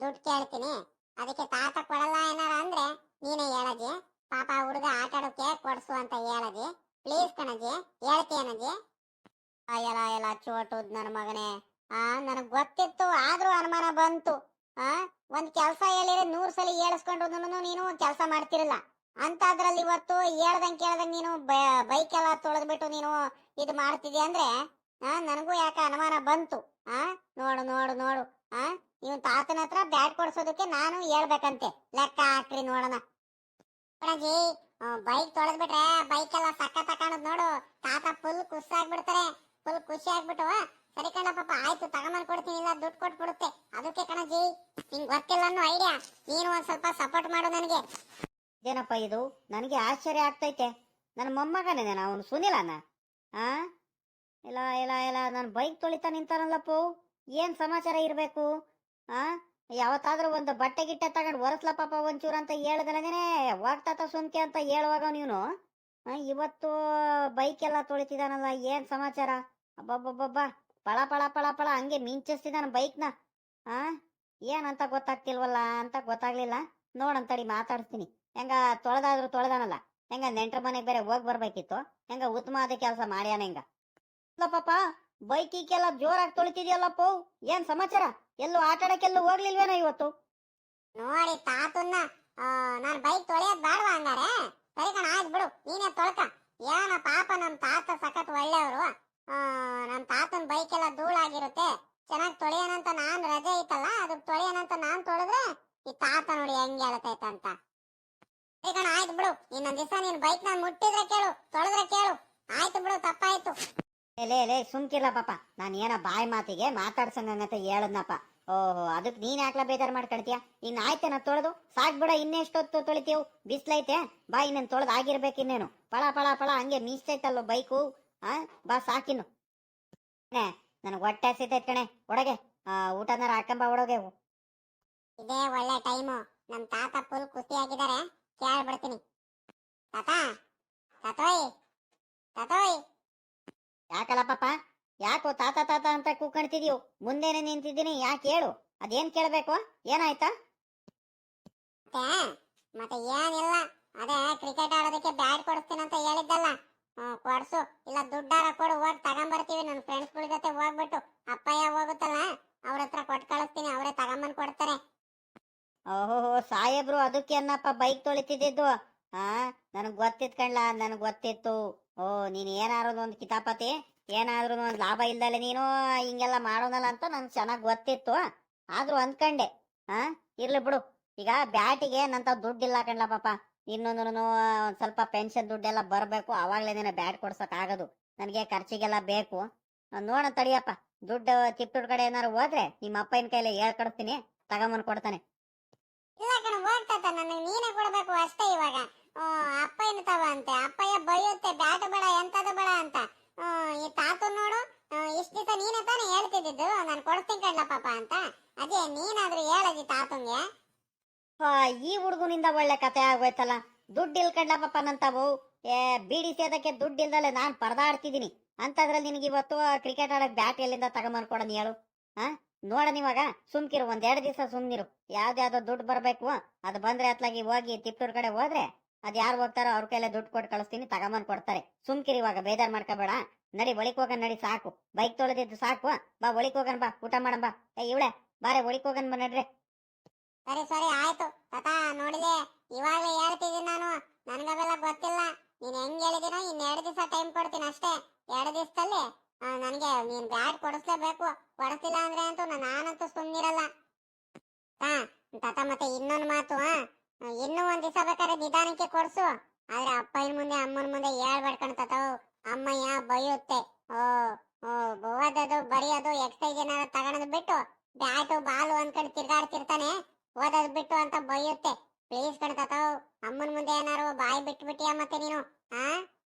ದುಡ್ಡು ಕೇಳ್ತೀನಿ. ಅದಕ್ಕೆ ತಾತ ಕೊಡಲ್ಲ ಏನಾರ ಅಂದ್ರೆ ನೀನೇ ಹೇಳಜಿ ಪಾಪ ಹುಡುಗ ಆಟ ಆಡೋಕೆ ಕೊಡ್ಸು ಅಂತ ಹೇಳಜಿ ಪ್ಲೀಸ್ ಕಣಜಿ ಹೇಳ್ತೀಯನಜಿ ಎಲ್ಲ ಎಲ್ಲ ಚೋಟುದ್ ನನ್ನ ಮಗನೇ. ಆ, ನನಗ್ ಗೊತ್ತಿತ್ತು, ಆದ್ರೂ ಅನುಮಾನ ಬಂತು. ಆ, ಒಂದ್ ಕೆಲ್ಸ ಹೇಳಿದ್ರೆ ನೂರ್ ಸಲ ಹೇಳಿಸ್ಕೊಂಡ್ರು ನೀನು ಕೆಲಸ ಮಾಡ್ತಿರಲ್ಲ. ಅಂತದ್ರಲ್ಲಿ ಇವತ್ತು ಹೇಳ್ದಂಗ್ ಕೇಳ್ದಂಗ್ ನೀನು ಬೈಕ್ ಎಲ್ಲ ತೊಳೆದ್ಬಿಟ್ಟು ನೀನು ಇದು ಮಾಡ್ತಿದ್ಯ ಅಂದ್ರೆ, ಆ, ನನಗೂ ಯಾಕೆ ಅನುಮಾನ ಬಂತು. ಆ, ನೋಡು ನೋಡು ನೋಡು. ಆ ನೀವು ತಾತನ ಹತ್ರ ಬ್ಯಾಟ್ ಕೊಡ್ಸೋದಕ್ಕೆ ನಾನು ಹೇಳ್ಬೇಕಂತೆ. ಲೆಕ್ಕ ಹಾಕ್ರಿ ನೋಡೋಣ. ಬೈಕ್ ತೊಳೆದ್ಬಿಟ್ರೆ ಬೈಕ್ ಎಲ್ಲ ಸಕ್ಕ ತಕೊಂಡ್ ನೋಡು. ತಾತ ಫುಲ್ ಖುಷಿ ಆಗ್ಬಿಡ್ತಾರೆ. ಫುಲ್ ಖುಷಿ ಆಗ್ಬಿಟ್ಟು ಸರಿ ಕಣ ಪಾಪ, ಆಯ್ತು, ತಗೊಂಬಂದ್ ಕೊಡ್ತೀನಿ, ಇಲ್ಲ, ದುಡ್ಡು ಕೊಟ್ಬಿಡುತ್ತೆ. ಅದಕ್ಕೆ ಕಣಜಿ ನಿಂಗ್ ಗೊತ್ತಿಲ್ಲ ಅನ್ನೋ ಐಡಿಯಾ ನೀನು ಒಂದ್ ಸ್ವಲ್ಪ ಸಪೋರ್ಟ್ ಮಾಡು ನನಗೆ. ಏನಪ್ಪ ಇದು? ನನಗೆ ಆಶ್ಚರ್ಯ ಆಗ್ತೈತೆ. ನನ್ನ ಮೊಮ್ಮಗನೇ ಅವನು ಸುನಿಲನ? ಆ? ಇಲ್ಲ ಇಲ್ಲ ಇಲ್ಲ, ನಾನು ಬೈಕ್ ತೊಳಿತಾ ನಿಂತಾನಲ್ಲಪ್ಪು. ಏನ್ ಸಮಾಚಾರ ಇರಬೇಕು? ಆ? ಯಾವತ್ತಾದ್ರೂ ಒಂದು ಬಟ್ಟೆ ಗಿಟ್ಟೆ ತಗೊಂಡು ಒರೆಸ್ಲ ಪಾಪ ಒಂಚೂರು ಅಂತ ಹೇಳ್ದಲೇ ಹೋಗ್ತಾತ ಸುಮ್ಕೆ ಅಂತ ಹೇಳುವಾಗ ನೀನು ಇವತ್ತು ಬೈಕ್ ಎಲ್ಲ ತೊಳಿತಿದ್ದಾನಲ್ಲ, ಏನ್ ಸಮಾಚಾರ? ಅಬ್ಬಬ್ಬಬ್ಬಬ್ಬ. ಪಳ ಪಳ ಪಳ ಪಳ ಹಂಗೆ ಮಿಂಚಿಸ್ತಿದ್ದಾನೆ ಬೈಕ್ನ. ಆ? ಏನಂತ ಗೊತ್ತಾಗ್ತಿಲ್ವಲ್ಲ ಅಂತ ಗೊತ್ತಾಗ್ಲಿಲ್ಲ. ನೋಡಂತಡಿ ಮಾತಾಡ್ತೀನಿ ಹೆಂಗ ತೊಳೆದಾದ್ರು ತೊಳೆದಾನಲ್ಲ. ಹೆಂಗ ನೆಂಟ್ರ ಮನೆಗೆ ಬೇರೆ ಹೋಗಿ ಬರ್ಬೇಕಿತ್ತು. ಹೆಂಗ ಆದ ಕೆಲಸ ಮಾಡ್ಯಾನ ಹೆಂಗ. ಪಾಪ ಬೈಕ್ ಈಕೆಲ್ಲ ಜೋರಾಗಿ ತೊಳಿತಿದ್ಯಲ್ಲಪ್ಪ. ಏನ್ ಸಮಾಚಾರ? ಎಲ್ಲೂ ಆಟಾಡಕ್ಕೆಲ್ಲೂ ಹೋಗ್ಲಿಲ್ವೇನ ಹೋಗ್ಲಿಲ್ವೇನೋ ಇವತ್ತು? ನೋಡಿ ತಾತನ್ನ ನಾನು ಬೈಕ್ ತೊಳೆಯೋದ್ ಬಾಡ್ವಾ ಹಂಗಾರೆ? ಸರಿ ಕಣ, ಆಯ್ತು ಬಿಡು. ನೀನೇ ತೊಳ್ಕ. ಏನ ಪಾಪ ನಮ್ ತಾತ ಸಖತ್ ಒಳ್ಳೆಯವರು. ನಮ್ ತಾತನ ಬೈಕ್ ಎಲ್ಲ ಧೂಳಾಗಿರುತ್ತೆ. ಚೆನ್ನಾಗಿ ತೊಳೆಯೋಣಂತ ನಾನು ರಜೆ ಐತಲ್ಲ ಅದಕ್ಕೆ ತೊಳೆಯೋಣಂತ ನಾನು ತೊಳೆದ್ರೆ ಈ ತಾತ ನೋಡಿ ಹೆಂಗೆ ಅಂತ. ಕಣ ಆಯ್ತು ಬಿಡು. ಇನ್ನೊಂದ್ ದಿವಸ ನೀನ್ ಬೈಕ್ನ ಮುಟ್ಟಿದ್ರೆ ಕೇಳು ತೊಳೆದ್ರೆ ಕೇಳು. ಆಯ್ತು ಬಿಡು ತಪ್ಪಾಯ್ತು. ಲೇ, ಲೇ ಸುಮ್ಕಿಲ್ಲ ಪಾಪ. ನಾನು ಏನೋ ಬಾಯಿ ಮಾತಿಗೆ ಮಾತಾಡ್ಸಂಗಂತ ಹೇಳದ್ನಪ್ಪ. ಓಹೋ ಅದಕ್ಕೆ ನೀನ್ ಯಾಕ್ಲ ಬೇಜಾರ್ ಮಾಡ್ಕೊಳ್ತೀಯ? ಇನ್ ಆಯ್ತೇನ ತೊಳೆದು? ಸಾಕ್ ಬಿಡ ಇನ್ನೆಷ್ಟೊತ್ತು ತೊಳಿತೀವ್ ಬಿಸ್ಲೈತೆ? ಬಾ ನನ್ನ ತೊಳೆದು ಆಗಿರ್ಬೇಕು ಇನ್ನೇನು. ಪಳ ಪಳ ಪಳ ಹಂಗೆ ಮೀಸ್ತೈತಲ್ಲೋ ಬೈಕು? ಆ ಬಾ ಸಾಕಿನ್ನು. ನನಗೆ ಹೊಟ್ಟೆ ಹಸಿತೈತ್ ಕಣೆ. ಒಡಗೆ. ಊಟನಾರ ಹಾಕಂಬ ಒಳಗೆ ಇದೇ ಒಳ್ಳೆ ಟೈಮು. ನಮ್ ತಾತ ಫುಲ್ ಖುಷಿಯಾಗಿದ್ದಾರೆ. ಕೇಳ್ಬಿಡ್ತೀನಿ. ತಾತ ತಾತೋಯ್ ತಾತೋಯ್. ಯಾಕಲ್ಲ ಪಾಪ? ಯಾಕೋ ತಾತ ತಾತ ಅಂತ ಕೂಕಣ್ತಿದ್ಯೋ ಮುಂದೇನೆ ನಿಂತಿದ್ದೀನಿ. ಯಾಕೆ ಹೇಳು? ಅದೇನ್ ಕೇಳ್ಬೇಕು? ಏನಾಯ್ತಾ? ಮತ್ತೆ ಮತ್ತೆ ಏನಿಲ್ಲ. ಅದೇ ಕ್ರಿಕೆಟ್ ಆಡೋದಕ್ಕೆ ಬ್ಯಾಟ್ ಕೊಡಿಸ್ತೀನಿ ಅಂತ ಹೇಳಿದ್ದಲ್ಲ. ಕೊಡ್ಸು. ಇಲ್ಲ, ದುಡ್ಡಾರ ಕೊಡು, ಹೋಗಿ, ತಗೊಂಬರ್ತೀವಿ. ನನ್ನ ಫ್ರೆಂಡ್ಸ್ಗಳ ಜೊತೆ ಹೋಗ್ಬಿಟ್ಟು ಅಪ್ಪಯ್ಯ ಹೋಗುತ್ತಲ್ಲ, ಅವ್ರ ಹತ್ರ ಕೊಟ್ಟು ಕಳಿಸ್ತೀನಿ, ಅವರೇ ತಗೊಂಬಂದು ಕೊಡ್ತಾರೆ. ಓಹೋ, ಸಾಹೇಬ್ರು, ಅದಕ್ಕೆ ಅನ್ನಪ್ಪ ಬೈಕ್ ತೊಳಿತಿದ್ದು ಆ, ನನಗ್ ಗೊತ್ತಿತ್ ಕಣ್ಲ, ನನಗ್ ಗೊತ್ತಿತ್ತು. ಓ, ನೀನ್ ಏನಾದ್ರು ಒಂದು ಕಿತಾಪತಿ? ಏನಾದ್ರೂ ಒಂದು ಲಾಭ ಇಲ್ದಲೆ ನೀನು ಹಿಂಗೆಲ್ಲ ಮಾಡೋನಲ್ಲ ಅಂತ ನನ್ಗೆ ಚೆನ್ನಾಗ್ ಗೊತ್ತಿತ್ತು. ಆದ್ರೂ ಅಂದ್ಕಂಡೆ. ಹಾಂ ಇರ್ಲಿ ಬಿಡು. ಈಗ ಬ್ಯಾಟಿಗೆ ನಂತ ದುಡ್ಡಿಲ್ಲ ಕಣ್ಲ ಪಾಪ. ಇನ್ನೊಂದು ಒಂದ್ ಸ್ವಲ್ಪ ಪೆನ್ಷನ್ ದುಡ್ಡೆಲ್ಲ ಬರಬೇಕು. ಅವಾಗಲೇ ನೀನು ಬ್ಯಾಟ್ ಕೊಡ್ಸಕ್ ಆಗೋದು. ನನಗೆ ಖರ್ಚಿಗೆಲ್ಲ ಬೇಕು. ನೋಡ ತಡಿಯಪ್ಪ. ದುಡ್ಡು ತಿಪ್ಪುಡ್ ಕಡೆ ಏನಾರು ಹೋದ್ರೆ ನಿಮ್ಮ ಅಪ್ಪನ ಕೈಲಿ ಹೇಳ್ಕೊಡ್ತೀನಿ. ತಗೊಂಬಂದು ತಗೊಂಬಂದ್ ಕೊಡ್ತಾನೆ. ಇಲ್ಲ ಕಣ ಹೋಗ್ತಾತ ನನಗೆ ನೀನೇ ಕೊಡಬೇಕು ಅಷ್ಟೇ ಇವಾಗ. ಅಪ್ಪ ತವ ಅಂತೆ. ಅಪ್ಪಯ್ಯ ಬೈಯುತ್ತೆ ಬ್ಯಾಟ್ ಬೇಡ ಎಂತದ ಬೇಡ ಅಂತ. ಈ ತಾತು ನೋಡು. ಇಷ್ಟ ದಿವಸ ನೀನೇ ತಾನೇ ಹೇಳ್ತಿದ್ದಿದ್ದು. ನಾನು ಕೊಡ್ತೀನಿ ಕಣ್ಲ ಪಾಪ ಅಂತ. ಅದೇ ನೀನಾದ್ರೂ ಹೇಳದಿ ತಾತಂಗೆ ಈ ಹುಡುಗನಿಂದ ಒಳ್ಳೆ ಕತೆ ಆಗೋಯ್ತಲ್ಲ? ದುಡ್ಡು ಇಲ್ಕಂಡಪ್ಪ ಪಾಪ ನಂತಾವು. ಏ, ಬಿಡಿ ಸೇದಕ್ಕೆ ದುಡ್ಡು ಇಲ್ದಲೆ ನಾನ್ ಪರದಾಡ್ತಿದ್ದೀನಿ. ಅಂತದ್ರಲ್ಲಿ ನಿನಗೆ ಇವತ್ತು ಕ್ರಿಕೆಟ್ ಆಡಕ್ ಬ್ಯಾಟ್ ಎಲ್ಲಿಂದ ತಗೊಂಬಂದ್ಕೊಡನ್ ಹೇಳು? ಹಾ ನೋಡ ಇವಾಗ ಸುಮ್ಕಿರು ಒಂದ್ ಎರಡ್ ದಿವಸ ಸುಮ್ನಿರು. ಯಾವ್ದ್ಯಾವ್ದೋ ದುಡ್ಡು ಬರ್ಬೇಕು, ಅದ್ ಬಂದ್ರೆ ಅತ್ಲಾಗಿ ಹೋಗಿ ತಿಪ್ಪೂರ್ ಕಡೆ ಹೋದ್ರೆ ಅದ್ ಯಾರು ಹೋಗ್ತಾರೋ ಅವ್ರ ಕೈಲೇ ದುಡ್ಡು ಕೊಟ್ಟು ಕಳಿಸ್ತೀನಿ, ತಗೊಂಬಂದ್ ಕೊಡ್ತಾರೆ. ಸುಮ್ಕಿರಿ ಇವಾಗ, ಬೇಜಾರ್ ಮಾಡ್ಕೋಬೇಡ. ನಡಿ ಒಳಿಕ್ ಹೋಗನ್ ನಡಿ, ಸಾಕು. ಬೈಕ್ ತೊಳೆದಿದ್ದು ಸಾಕು. ಬಾ ಒಳಿಕ್ ಹೋಗನ್ ಬಾ, ಊಟ ಮಾಡನ್ ಬಾ. ಏ, ಇವಳೆ, ಬಾರೆ ಒಳಿಕ್ ಹೋಗನ್ ಬಾ ನಡ್ರಿ. ಸರಿ ಸರಿ, ಆಯ್ತು. ತಾತ, ನೋಡಿದೆ. ಇವಾಗ್ಲೇ ಹೇಳ್ತಿದ್ದೀನಿ ನಾನು? ನನ್ಗವೆಲ್ಲ ಗೊತ್ತಿಲ್ಲ. ನೀನ್ ಹೆಂಗ್ ಹೇಳಿದಿನೋ ಇನ್ ಎರಡು ದಿವಸ ಟೈಮ್ ಕೊಡ್ತೀನಿ ಅಷ್ಟೇ. ಎರಡು ದಿವಸದಲ್ಲಿ ನನಗೆ ನೀನ್ ಬ್ಯಾಟ್ ಕೊಡಿಸ್ಲೇಬೇಕು. ಕೊಡಿಸ್ತಿಲ್ಲ ಅಂದ್ರೆ ಅಂತೂ ನಾನು ನಾನಂತೂ ಸುಮ್ಮನಿರಲ್ಲ ಹಾ, ತಾತ ಮತ್ತೆ ಇನ್ನೊಂದು ಮಾತು ಇನ್ನೂ ಒಂದ್ ದಿವಸ ಬೇಕಾದ್ರೆ ನಿಧಾನಕ್ಕೆ ಕೊಡ್ಸು. ಆದ್ರೆ ಅಪ್ಪನ ಮುಂದೆ, ಅಮ್ಮನ ಮುಂದೆ ಹೇಳ್ಬೇಡ್ಕೊಂಡು ತಾತ. ಅಮ್ಮಯ್ಯ ಬೈಯುತ್ತೆ. ಓ ಓ ಬೋದದು ಬರೆಯೋದು ಎಕ್ಸೈಸ್ ಏನಾದ್ರು ತಗೊಳೋದು ಬಿಟ್ಟು, ಬ್ಯಾಟು, ಬಾಲು ಅನ್ಕೊಂಡು ತಿರ್ಗಾಡ್ತಿರ್ತಾನೆ. ಓದೋದು ಬಿಟ್ಟು ಅಂತ ಬೈಯುತ್ತೆ. ಪ್ಲೀಸ್ ಕಣ್ತಾವ್ ಅಮ್ಮನ ಮುಂದೆ ಏನಾರು ಬಾಯಿ ಬಿಟ್ಟು ಬಿಟ್ಬಿಟ್ಟಿಯ ಮತ್ತೆ ನೀನು, ಆ?